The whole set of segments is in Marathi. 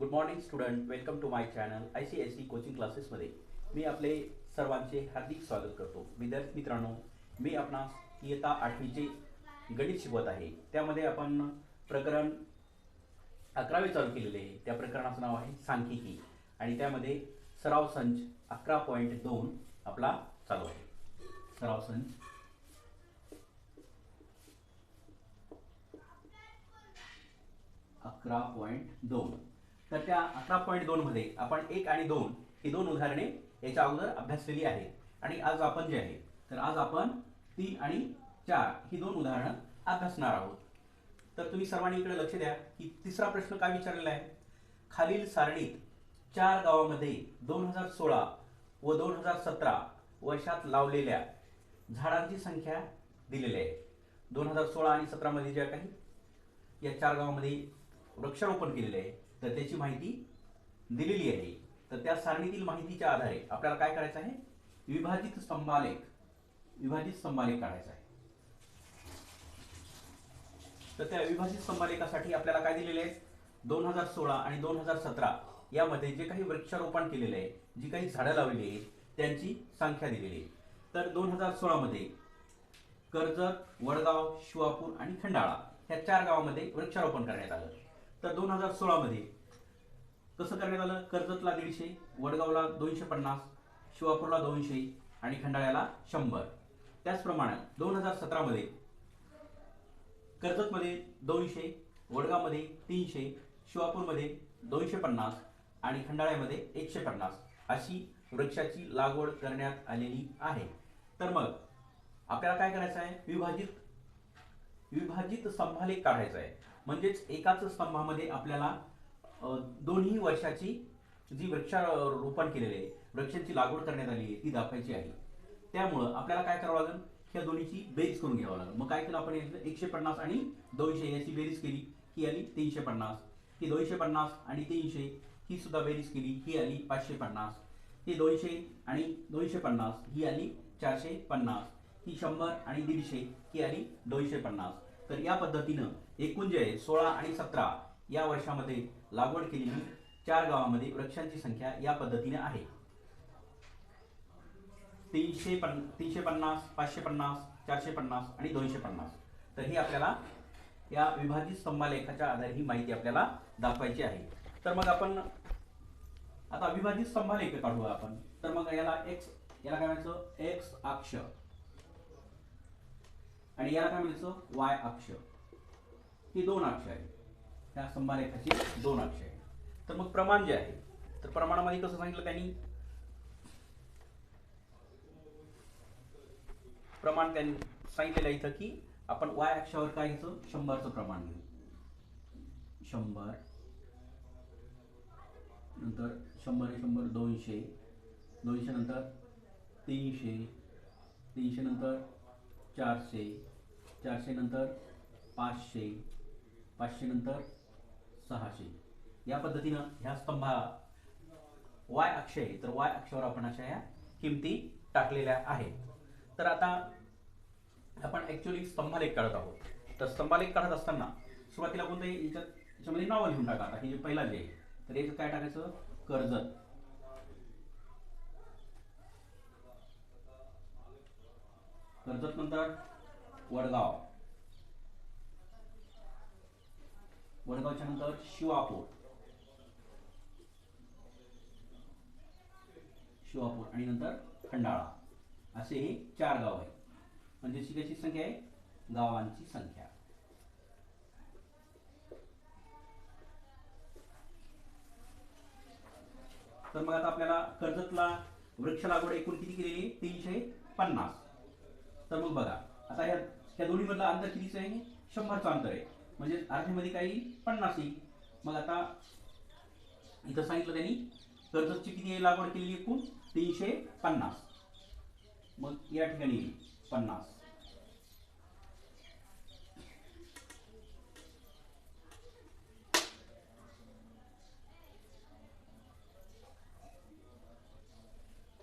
Good morning student welcome to my channel I C S C coaching क्लासेसमध्ये मी आपले सर्वांचे हार्दिक स्वागत करतो. विद्यार्थी मित्रांनो मी आपणास इयत्ता आठवीचे गणित शिकवत आहे. त्यामध्ये आपण प्रकरण अकरावे चालू केलेले आहे. त्या प्रकरणाचं नाव आहे सांख्यिकी. आणि त्यामध्ये सराव संच अकरा पॉईंट दोन आपला चालू आहे. सराव संच. अकरा पॉईंट दोन. तर त्या अकरा पॉईंट दोनमध्ये आपण एक आणि दोन ही दोन उदाहरणे याच्या अगोदर अभ्यासलेली आहेत. आणि आज आपण जे आहे तर आज आपण तीन आणि चार ही दोन उदाहरणं अभ्यासणार आहोत. तर तुम्ही सर्वांनी इकडे लक्ष द्या की तिसरा प्रश्न काय विचारलेला आहे? खालील सारणीत चार गावामध्ये दोन हजार सोळा व दोन हजार सतरा वर्षात लावलेल्या झाडांची संख्या दिलेली आहे. दोन हजार सोळा आणि सतरामध्ये ज्या काही या चार गावामध्ये वृक्षारोपण केलेलं आहे. तर त्याची माहिती दिलेली आहे. तर त्या सारणीतील माहितीच्या आधारे आपल्याला काय करायचं आहे? विभाजित स्तंभालेख विभाजित स्तंभालेख काढायचा आहे. तर त्या विभाजित स्तंभालेखासाठी आपल्याला काय दिलेले आहे? दोन हजार सोळा आणि दोन हजार सतरा यामध्ये जे काही वृक्षारोपण केलेले आहे जी काही झाडं लावलेली आहेत त्यांची संख्या दिलेली आहे. तर दोन हजार सोळामध्ये कर्जत वडगाव शिवापूर आणि खंडाळा ह्या चार गावामध्ये वृक्षारोपण करण्यात आलं. तर दोन हजार सोळामध्ये कसं करण्यात आलं? कर्जतला दीडशे वडगावला दोनशे पन्नास शिवापूरला दोनशे आणि खंडाळ्याला शंभर. त्याचप्रमाणे दोन हजार सतरामध्ये कर्जतमध्ये दोनशे वडगावमध्ये तीनशे शिवापूरमध्ये दोनशे पन्नास आणि खंडाळ्यामध्ये एकशे पन्नास अशी वृक्षाची लागवड करण्यात आलेली आहे. तर मग आपल्याला काय करायचं आहे? विभाजित विभाजित स्तंभालेख काढायचा आहे. म्हणजेच एकाच स्तंभामध्ये आपल्याला दोन्ही वर्षाची जी वृक्षारोपण केलेले आहे वृक्षांची लागवड करण्यात आली आहे ती दाखवायची आहे. त्यामुळं आपल्याला काय करावं लागेल? ह्या दोन्हीची बेरीज करून घ्यावं लागेल. मग काय केलं आपण एकशे पन्नास आणि दोनशे याची बेरीज केली ही आली तीनशे पन्नास. ही दोनशे पन्नास आणि तीनशे ही सुद्धा बेरीज केली ही आली पाचशे पन्नास. ही दोनशे आणि दोनशे पन्नास ही आली चारशे पन्नास. ही शंभर आणि दीडशे ही आली दोनशे पन्नास. तर या पद्धतीनं एकूण जे आहे सोळा आणि सतरा या वर्षामध्ये लागवड केलेली चार गावामध्ये वृक्षांची संख्या या पद्धतीने आहे. तीनशे पन तीनशे पन्नास पाचशे पन्नास चारशे पन्नास आणि दोनशे पन्नास. तर ही आपल्याला या विभाजित स्तंभालेखाच्या आधारे ही माहिती आपल्याला दाखवायची आहे. तर मग आपण आता विभाजित स्तंभालेख काढूया आपण. तर मग याला एक्स याला काय म्हणायचं? एक्स अक्ष. आणि याला काय म्हणायचं? वाय अक्ष. ही दोन अक्ष आहे त्या स्तंभारेखाची दोन अक्ष आहे तर मग प्रमाण जे आहे तर प्रमाणामध्ये कसं सांगितलं त्यांनी? प्रमाण त्यांनी सांगितलेलं आहे इथं की आपण वाय अक्षावर काय घ्यायचं? शंभरचं प्रमाण घेऊ. शंभर नंतर शंभर शंभर दोनशे. दोनशे नंतर तीनशे. तीनशे नंतर चारशे. चारशे नंतर पाचशे. पाचशे नंतर सहाशे. या पद्धतीनं ह्या स्तंभा वाय अक्ष आहे. तर वाय अक्षावर आपण अशा ह्या किमती टाकलेल्या आहेत. तर आता आपण ॲक्च्युली स्तंभालेख काढत आहोत. तर स्तंभालेख काढत असताना सुरुवातीला कोणतंही याच्यात याच्यामध्ये नावं लिहून टाका. आता हे जे पहिला जे आहे तर याचं काय टाकायचं? कर्जत. कर्जत नंतर वडगाव. वडगावच्या नंतर शिवापूर. शिवापूर आणि नंतर खंडाळा. असे हे चार गाव आहेत. म्हणजे शिकायची संख्या आहे गावांची संख्या. तर मग आता आपल्याला कर्जतला वृक्ष लागवड एकूण किती केलेली तीनशे पन्नास. तर मग बघा आता या त्या दोन्हीमधलं अंतर कितीचं आहे? शंभरचं अंतर आहे. म्हणजे अर्ध्यामध्ये काही पन्नास येईल मग आता इथं सांगितलं त्यांनी कर्जतची किती लागवड केलेली एकूण? तीनशे पन्नास. मग या ठिकाणी पन्नास.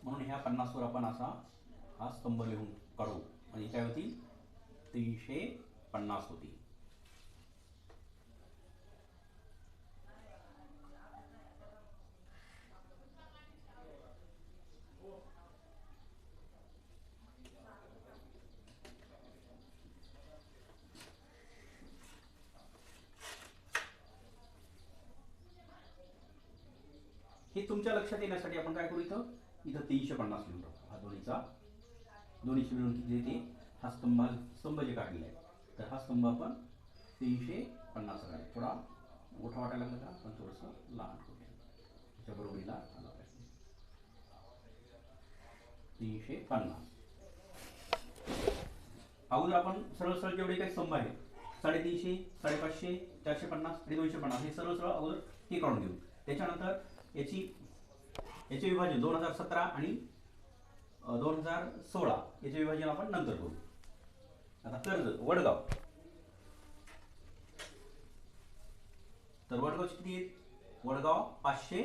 म्हणून ह्या पन्नासवर आपण असा हा स्तंभ लिहून काढू. म्हणजे काय होतील? तीनशे पन्नास होती हे तुमच्या लक्षात येण्यासाठी आपण काय करू इथं? इथं तीनशे पन्नास लिहून टाकू हा दोन्हीचा दोन्हीशे मिळून किती येते? हा स्तंभ स्तंभ जे काढलेला आहे. तर हा स्तंभ आपण तीनशे पन्नास काढला. थोडा मोठा वाटायला लागला का? पण थोडंसं लहान करूया. त्याच्या बरोबरीला आला पाहिजे. तीनशे पन्नास. अगोदर आपण सरळ सरळ जेवढे काही स्तंभ आहेत साडेतीनशे साडेपाचशे चारशे पन्नास आणि दोनशे पन्नास हे सरळ सरळ अगोदर हे काढून घेऊ. त्याच्यानंतर याची याचे विभाजन दोन हजार सतरा आणि दोन हजार सोळा याचे विभाजन आपण नंतर करू. आता कर्ज वडगाव. तर वडगाव किती आहेत? वडगाव पाचशे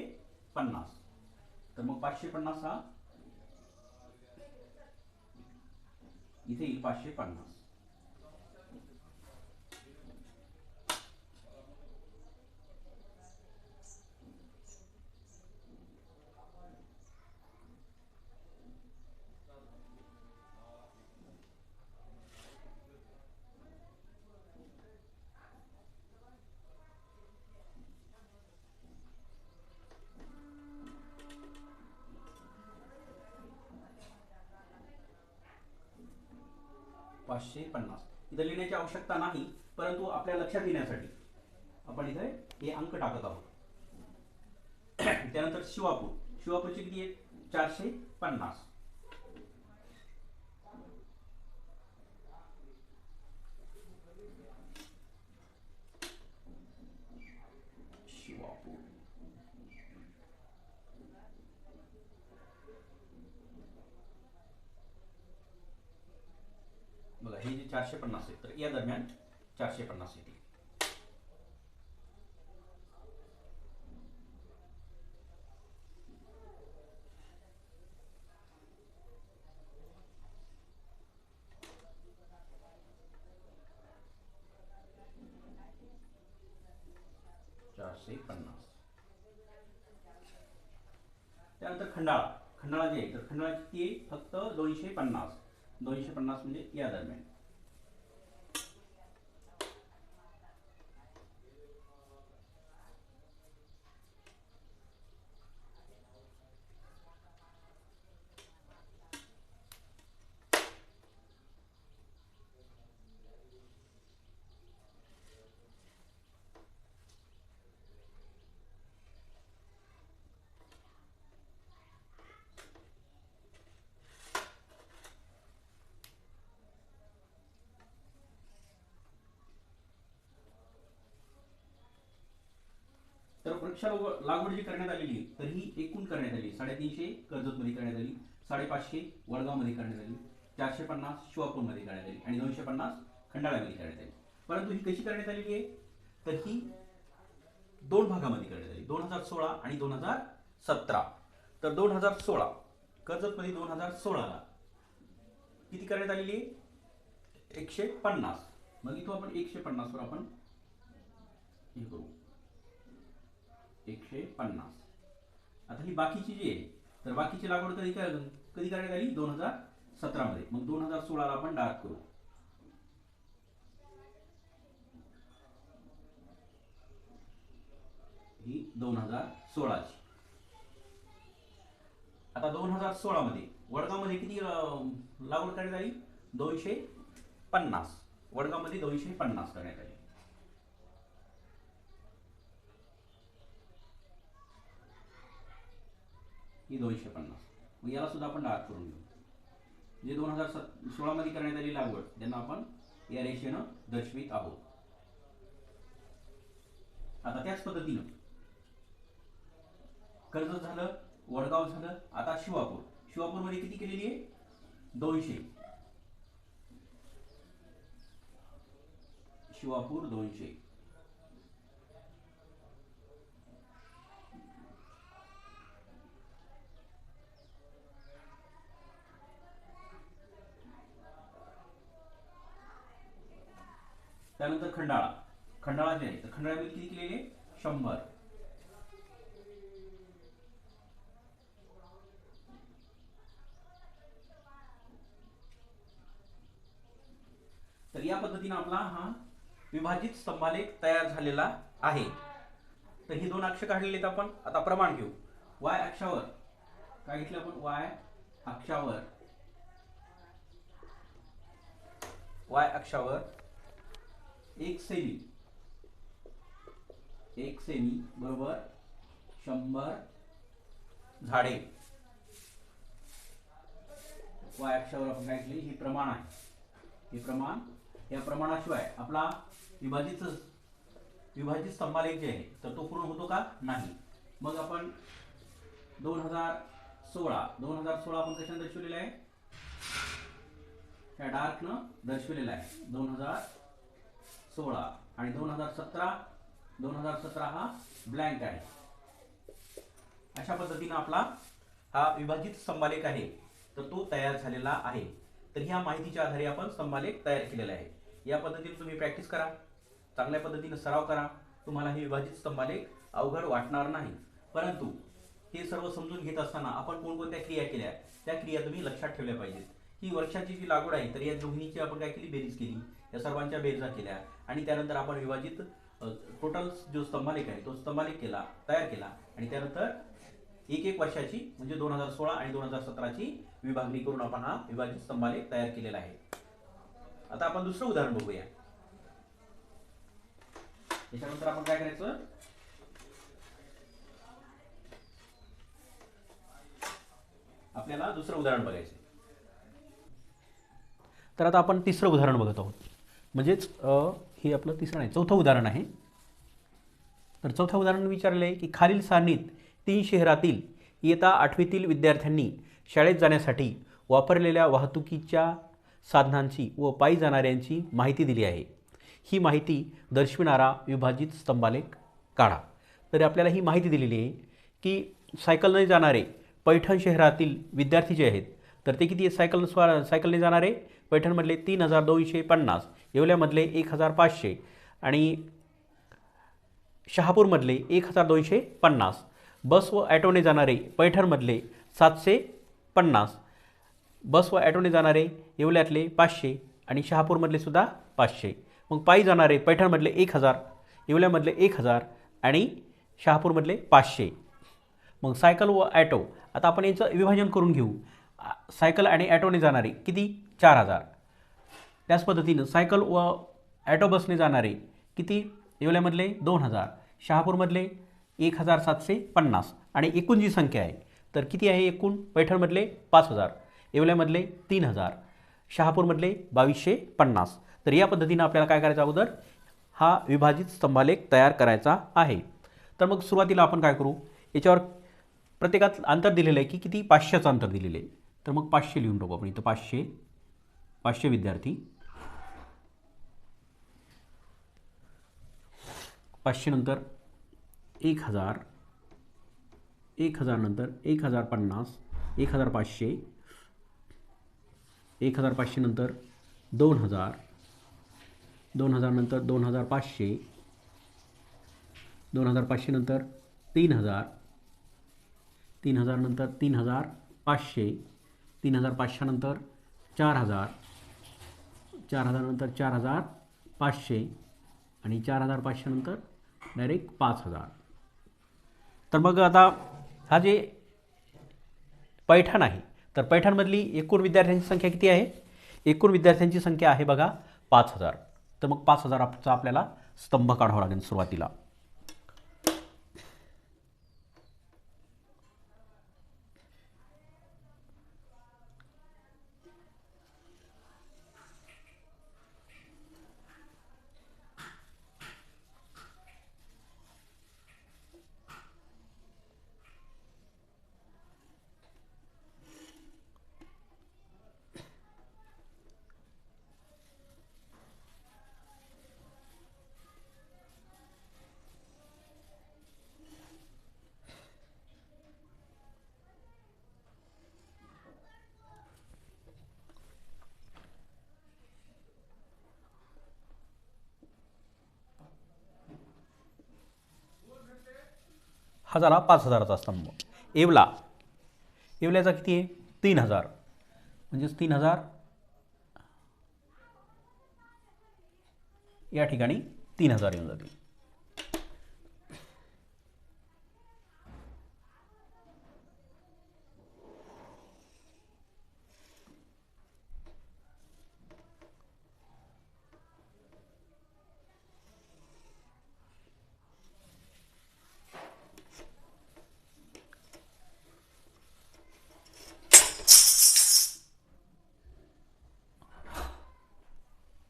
पन्नास. तर मग पाचशे पन्नास हा इथे येईल पाचशे पन्नास. पाचशे पन्नास. इथं लिहिण्याची आवश्यकता नाही परंतु आपल्या लक्षात येण्यासाठी आपण इथे हे अंक टाकत आहोत. त्यानंतर शिवापूर. शिवापूरची किती आहे? चारशे पन्नास. शिवापूर बघा हे जे चारशे पन्नास आहे तर या दरम्यान चारशे पन्नास येतील. चारशे पन्नास. त्यानंतर खंडाळा. खंडाळा जे आहे तर खंडाळा किती आहे? फक्त दोनशे पन्नास. दोनशे पन्नास म्हणजे या दरम्यान तर वृक्ष लागवड जी करण्यात आलेली आहे तर ही एकूण करण्यात आली साडेतीनशे कर्जतमध्ये करण्यात आली साडेपाचशे वडगावमध्ये करण्यात आली चारशे पन्नास शिवापूरमध्ये करण्यात आली आणि दोनशे पन्नास खंडाळ्यामध्ये करण्यात आली. परंतु ही कशी करण्यात आलेली आहे? तर ही दोन भागामध्ये करण्यात आली. दोन हजार सोळा आणि दोन हजार सतरा. तर दोन हजार सोळा कर्जतमध्ये दोन हजार सोळाला किती करण्यात आलेली आहे? एकशे पन्नास. मग इथं आपण एकशे पन्नासवर आपण हे करू. एकशे पन्नास. आता ही बाकीची जी आहे तर बाकीची लागवड कधी कर कधी करण्यात आली? दोन हजार सतरामध्ये. मग दोन हजार सोळाला आपण डाग करू. ही दोन हजार सोळाची. आता दोन हजार सोळामध्ये वडगावमध्ये किती लागवड करण्यात आली? दोनशे पन्नास. वडगावमध्ये दोनशे पन्नास करण्यात आली. ही दोनशे पन्नास. मग याला सुद्धा आपण डार्क करून घेऊ. जे दोन हजार सत सोळामध्ये करण्यात आली लागवड त्यांना आपण या रेषेनं दर्शवित आहोत. आता त्याच पद्धतीनं कर्जत झालं वडगाव झालं आता शिवापूर. शिवापूरमध्ये किती केलेली आहे? दोनशे. शिवापूर दोनशे. त्यानंतर खंडाळा. खंडाळा जे आहे तर खंडाळ्यामध्ये किती केलेले? शंभर. तर या पद्धतीने आपला हा विभाजित स्तंभालेख तयार झालेला आहे. तर ही दोन अक्ष काढलेले आहेत आपण. आता प्रमाण घेऊ. वाय अक्षावर. काय घेतलं आपण? वाय अक्षावर. वाय अक्षावर. एक सेमी एक सेमी बरोबर? शंभर झाडे. वाय अक्षावर आपण काय केली? हे प्रमाण आहे. हे प्रमाण या प्रमाणाशिवाय आपला विभाजित विभाजित स्तंभालेख जे आहे तर तो पूर्ण होतो का? नाही. मग आपण दोन हजार सोळा दोन हजार सोळा आपण कशाने दर्शवलेला आहे? त्या डार्कनं दर्शवलेला आहे. दोन हजार सोळा आणि दोन हजार सतरा दोन हजार सतरा हा ब्लँक आहे. अशा पद्धतीनं आपला हा विभाजित स्तंभालेख आहे. तर तो तयार झालेला आहे. तर ह्या माहितीच्या आधारे आपण स्तंभालेख तयार केलेला आहे. या पद्धतीने तुम्ही प्रॅक्टिस करा. चांगल्या पद्धतीनं सराव करा. तुम्हाला हे विभाजित स्तंभालेख अवघड वाटणार नाही. परंतु हे सर्व समजून घेत असताना आपण कोणकोणत्या क्रिया केल्या? त्या क्रिया तुम्ही लक्षात ठेवल्या पाहिजेत. ही वर्षाची जी लागवड आहे तर या दोन्हीची आपण काय केली? बेरीज केली. या सर्वांच्या बेरजा केल्या. आणि त्यानंतर आपण विभाजित टोटल जो स्तंभालेख आहे तो स्तंभालेख केला तयार केला. आणि त्यानंतर एक एक वर्षाची म्हणजे दोन हजार सोळा आणि दोन हजार सतराची विभागणी करून आपण हा विभाजित स्तंभालेख तयार केलेला आहे. आता आपण दुसरं उदाहरण बघूया. त्याच्यानंतर आपण काय करायचं? आपल्याला दुसरं उदाहरण बघायचं तर आता आपण तिसरं उदाहरण बघत आहोत. म्हणजेच हे आपलं तिसरं नाही चौथं उदाहरण आहे. तर चौथं उदाहरण विचारलं आहे की खालील सारणीत तीन शहरातील इयता आठवीतील विद्यार्थ्यांनी शाळेत जाण्यासाठी वापरलेल्या वाहतुकीच्या साधनांची व पायी जाणाऱ्यांची माहिती दिली आहे. ही माहिती दर्शविणारा विभाजित स्तंभालेख काढा. तर आपल्याला ही माहिती दिलेली आहे की सायकलने जाणारे पैठण शहरातील विद्यार्थी जे आहेत तर ते किती सायकल स्वा सायकलने जाणारे पैठणमधले तीन हजार दोनशे पन्नास येवल्यामधले एक हजार पाचशे आणि शहापूरमधले एक हजार दोनशे पन्नास. बस व ॲटोने जाणारे पैठणमधले सातशे पन्नास. बस व ॲटोने जाणारे येवल्यातले पाचशे आणि शहापूरमधले सुद्धा पाचशे. मग पायी जाणारे पैठणमधले एक हजार येवल्यामधले एक हजार आणि शहापूरमधले पाचशे. मग सायकल व ॲटो आता आपण याचं विभाजन करून घेऊ. सायकल आणि ॲटोने जाणारे किती? चार हजार. त्याच पद्धतीनं सायकल व ॲटो बसने जाणारे किती? येवल्यामधले दोन हजार. शहापूरमधले एक हजार सातशे पन्नास. आणि एकूण जी संख्या आहे तर किती आहे एकूण? पैठणमधले पाच हजार. येवल्यामधले तीन हजार. शहापूरमधले बावीसशे पन्नास. तर या पद्धतीनं आपल्याला काय करायचं अगोदर? हा विभाजित स्तंभालेख तयार करायचा आहे. तर मग सुरुवातीला आपण काय करू? याच्यावर प्रत्येकात अंतर दिलेलं आहे की किती? पाचशेचं अंतर दिलेलं आहे. तर मग पाचशे लिहून टाकू आपण. इथं पाचशे पाचशे विद्यार्थी. पाचशे नंतर एक हजार. एक हजार नंतर एक हजार पन्नास. एक हजार पाचशे. एक हजार पाचशे नंतर दोन हजार. दोन हजार नंतर दोन हजार पाचशे. दोन हजार पाचशे नंतर तीन हजार. तीन हजार नंतर तीन हजार पाचशे. तीन हजार पाचशेनंतर चार हजार. चार हजारनंतर चार हजार पाचशे आणि चार हजार पाचशेनंतर डायरेक्ट पाच हजार. तर मग आता हा जे पैठण आहे तर पैठणमधली एकूण विद्यार्थ्यांची संख्या किती आहे? एकूण विद्यार्थ्यांची संख्या आहे बघा पाच हजार. तर मग पाच हजाराचा आपल्याला स्तंभ काढावा लागेल सुरुवातीला. हा झाला पाच हजाराचा स्तंभ येवला येवल्याचा किती आहे? तीन हजार. म्हणजेच तीन हजार या ठिकाणी तीन हजार येऊन जातील.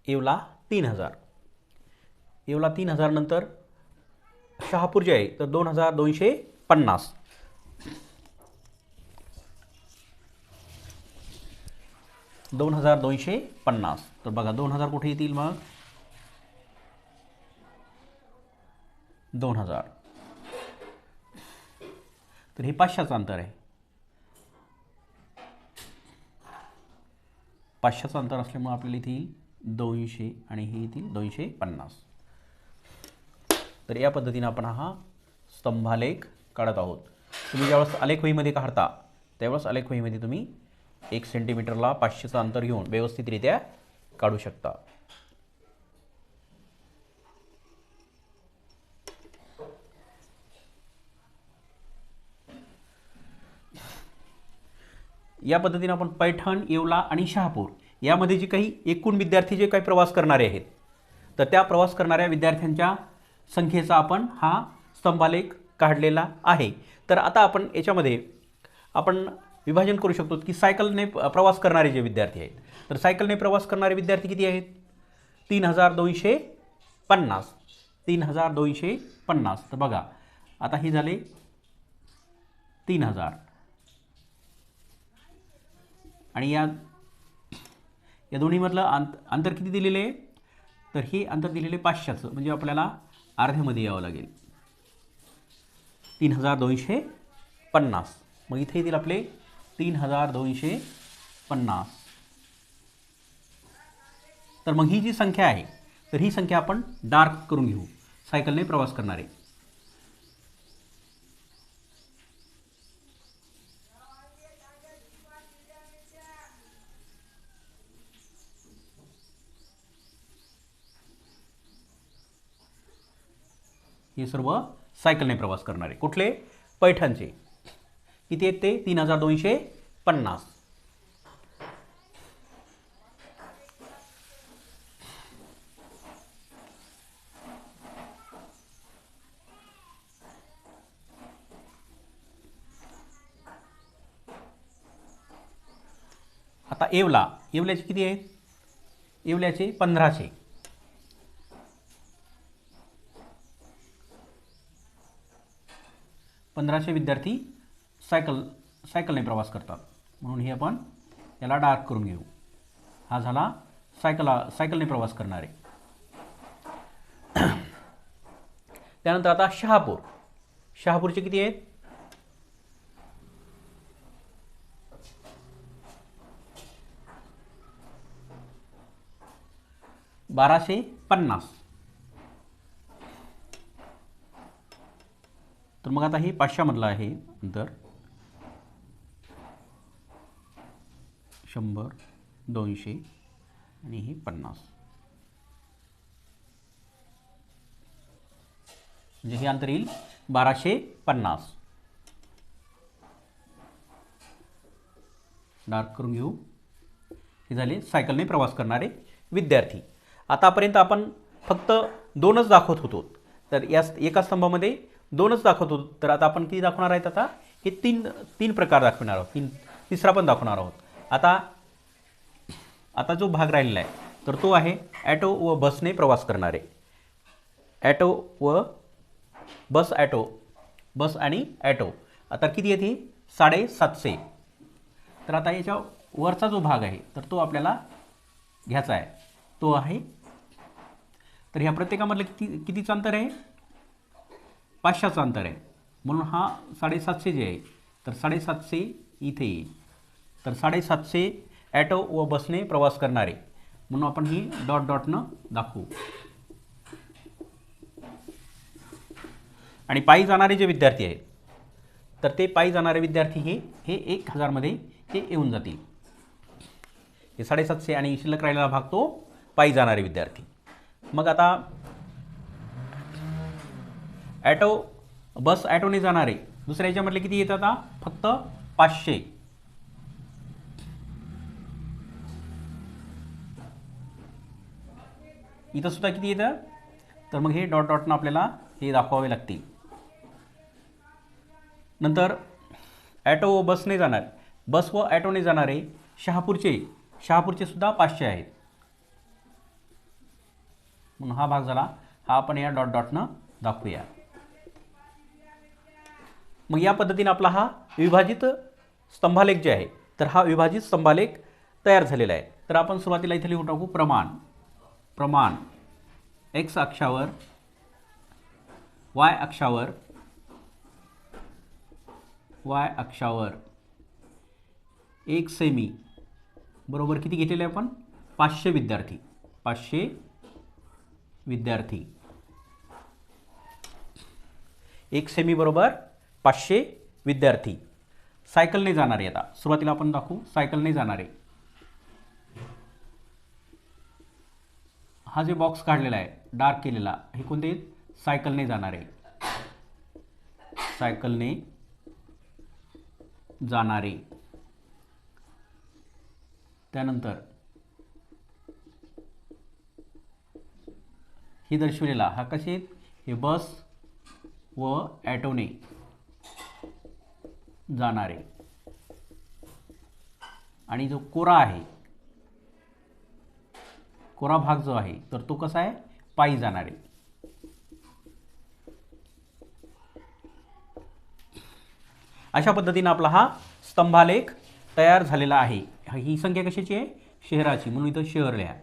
येवला तीन हजार. येवला तीन हजार नंतर शहापूर जे आहे तर दोन हजार दोनशे पन्नास. दोन हजार दोनशे पन्नास. तर बघा दोन हजार कुठे येतील मग? दोन हजार. तर हे पाचशेचं अंतर आहे. पाचशेचं अंतर असल्यामुळे आपल्याला इथे येईल दोनशे आणि हे येतील दोनशे पन्नास. तर या पद्धतीनं आपण हा स्तंभालेख काढत आहोत. तुम्ही ज्यावेळेस आलेख वहीमध्ये काढता त्यावेळेस आलेख वहीमध्ये तुम्ही एक सेंटीमीटरला पाचशेचं अंतर घेऊन व्यवस्थितरित्या काढू शकता. या पद्धतीने आपण पैठण येवला आणि शहापूर यामध्ये जे काही एकूण विद्यार्थी जे काही प्रवास करणारे आहेत तर त्या प्रवास करणाऱ्या विद्यार्थ्यांच्या संख्येचा आपण हा स्तंभालेख काढलेला आहे. तर आता आपण याच्यामध्ये आपण विभाजन करू शकतो की सायकलने प्रवास करणारे जे विद्यार्थी आहेत. तर सायकलने प्रवास करणारे विद्यार्थी किती आहेत? तीन हजार दोनशे पन्नास. तीन हजार दोनशे पन्नास. तर बघा आता हे झाले तीन हजार. आणि या या दोन्हीमधलं अंत अंतर किती दिलेलं आहे? तर हे अंतर दिलेले पाचशेचं म्हणजे आपल्याला अर्ध्यामध्ये यावं लागेल. तीन हजार दोनशे पन्नास. मग इथे येतील आपले तीन हजार दोनशे पन्नास. तर मग ही जी संख्या आहे तर ही संख्या आपण डार्क करून घेऊ. सायकलने प्रवास करणारे. हे सर्व सायकलने प्रवास करणारे. कुठले? पैठणचे. किती आहेत ते? तीन हजार दोनशे पन्नास. आता येवला. येवल्याचे किती आहेत? येवल्याचे पंधराशे. पंधराशे विद्यार्थी सायकल सायकलने प्रवास करतात. म्हणून हे आपण याला डार्क करून घेऊ. हा झाला सायकला सायकलने प्रवास करणारे. त्यानंतर आता शहापूर. शहापूरचे किती आहेत? बाराशे पन्नास. तर मग आता हे पाचशेमधलं आहे अंतर. शंभर दोनशे आणि हे पन्नास. म्हणजे हे अंतर येईल बाराशे पन्नास. डार्क करून घेऊ. हे झाले सायकलने प्रवास करणारे विद्यार्थी. आतापर्यंत आपण फक्त दोनच दाखवत होतो. तर या एका स्तंभामध्ये दोनच दाखवत. होतो तर आता आपण किती दाखवणार आहेत आता? हे तीन तीन प्रकार दाखवणार आहोत. तीन तिसरा पण दाखवणार आहोत. आता आता जो भाग राहिलेला आहे तर तो आहे ॲटो व बसने प्रवास करणारे. ॲटो व बस ॲटो बस आणि ॲटो. आता किती येते साडेसातशे तर आता याच्या वरचा जो भाग आहे तर तो आपल्याला घ्यायचा आहे. तो आहे तर ह्या प्रत्येकामधलं किती कितीचं अंतर आहे? पाचशेचं अंतर आहे. म्हणून हा साडेसातशे जे आहे तर साडेसातशे इथे येईल. तर साडेसातशे ॲटो व बसने प्रवास करणारे. म्हणून आपण ही डॉट डॉटनं दाखवू. आणि पायी जाणारे जे विद्यार्थी आहेत तर ते पायी जाणारे विद्यार्थी हे हे एक हजारमध्ये हे येऊन जातील. हे साडेसातशे आणि शिल्लक राहिलेला भाग तो पायी जाणारे विद्यार्थी. मग आता ॲटो बस ॲटोने जाणारे. दुसऱ्या याच्यामधले किती येतात आता? फक्त पाचशे. इथं सुद्धा किती येतं? तर मग हे डॉट डॉटनं आपल्याला हे दाखवावे लागतील. नंतर ॲटो व बसने जाणार. बस व ॲटोने जाणारे शहापूरचे. शहापूरचे सुद्धा पाचशे आहेत. म्हणून हा भाग झाला. हा आपण या डॉट डॉटनं दाखवूया. मग या पद्धतीने आपला हा विभाजित स्तंभालेख जे आहे तर हा विभाजित स्तंभालेख तयार झालेला आहे. तर आपण सुरुवातीला इथे लिहून टाकू प्रमाण. प्रमाण. एक्स अक्षावर वाय अक्षावर वाय अक्षावर. एक सेमी बरोबर किती घेतलेले आहे आपण? पाचशे विद्यार्थी. पाचशे विद्यार्थी. एक सेमी बरोबर पाचशे विद्यार्थी. सायकलने जाणारे आता. सुरुवातीला आपण दाखवू. सायकलने जाणारे. हा जे बॉक्स काढलेला आहे डार्क केलेला हे कोणते सायकलने जाणारे. सायकलने जाणारे. त्यानंतर ही दर्शवलेला हा कसे आहेत? हे बस व ॲटोने. जाणारे. आणि जो कोरा आहे कोरा भाग जो आहे तर तो कसा आहे? पायी जाणारे. अशा पद्धतीनं आपला हा स्तंभालेख तयार झालेला आहे. ही संख्या कशाची आहे? शहराची. म्हणून इथं शहर लिहा.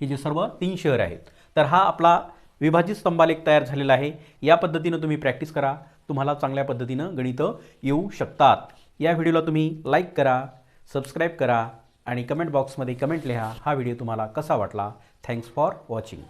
हे जे सर्व तीन शहर आहेत. तर हा आपला विभाजित स्तंभालेख तयार झालेला आहे. या पद्धतीनं तुम्ही प्रॅक्टिस करा. तुम्हाला चांगल्या पद्धतीनं गणितं येऊ शकतात. या व्हिडिओला तुम्ही लाईक करा सबस्क्राईब करा आणि कमेंट बॉक्समध्ये कमेंट लिहा. हा व्हिडिओ तुम्हाला कसा वाटला? Thanks for watching